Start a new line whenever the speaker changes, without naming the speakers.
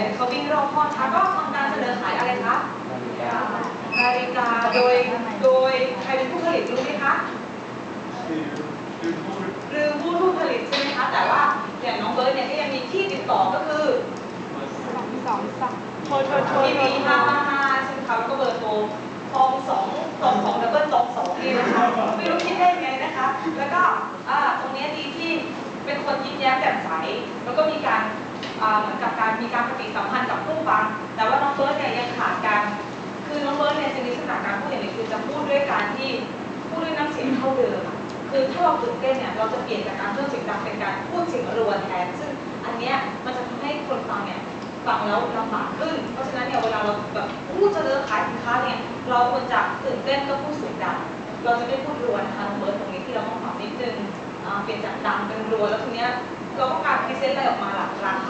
ยเขาวิ่งรอบห้องคะก็ทำการเสนอขายอะไรคะนาฬิกาโดยโดยใครเป็นผู้ผลิตรู้ไหมคะหรือผู้ผู้ผลิตใช่ไหมคะ แต่ว่าอย่างน้องเบิร์ดเนี่ยก็ยังมีที่ติดต่อก็คือ
สองสองสองโทรโทรโทร
ที
โทร
วีห้าห้าห้าใช่ไหมคะแล้วก็เบอร์โทรทองสองสองสองดับเบิลสองสองนี่นะคะไม่รู้คิดได้ไงนะคะ แล้วก็อ่าตรงเนี้ยดีที่เป็นคนยิ้มแย้มแจ่มใส แล้วก็มีการอ่า เหมือนกับการมีการปฏิสัมพันธ์กับผู้ฟัง แต่ว่าน้องเบิร์ดเนี่ยยังขาดการ คือน้องเบิร์ดเนี่ยจะมีลักษณะการพูดอย่างหนี้คือจะพูดด้วยการที่พูดด้วยน้ำเสียงเท่าเดิมคือถ้าเราตื่นเต้นเนี่ยเราจะเปลี่ยนจากการเพิ่มเสียงดังเป็นการพูดเสียงรัวแทน ซึ่งอันเนี้ยมันจะทำให้คนฟังเนี่ยฟังแล้วลำบากขึ้น เพราะฉะนั้นเนี่ยเวลาเราแบบพูดเสนอขายสินค้าเนี่ยเราควรจะตื่นเต้นก็พูดเสียงดัง เราจะไม่พูดรัวนะคะเบิร์ดตรงนี้ที่เราต้องปรับนิดนึงเปลี่ยนจากดังเป็นรัวแล้วทีเนี้ยเราต้องการพรีเซนต์อะไรออกมาหลักหลาอ่า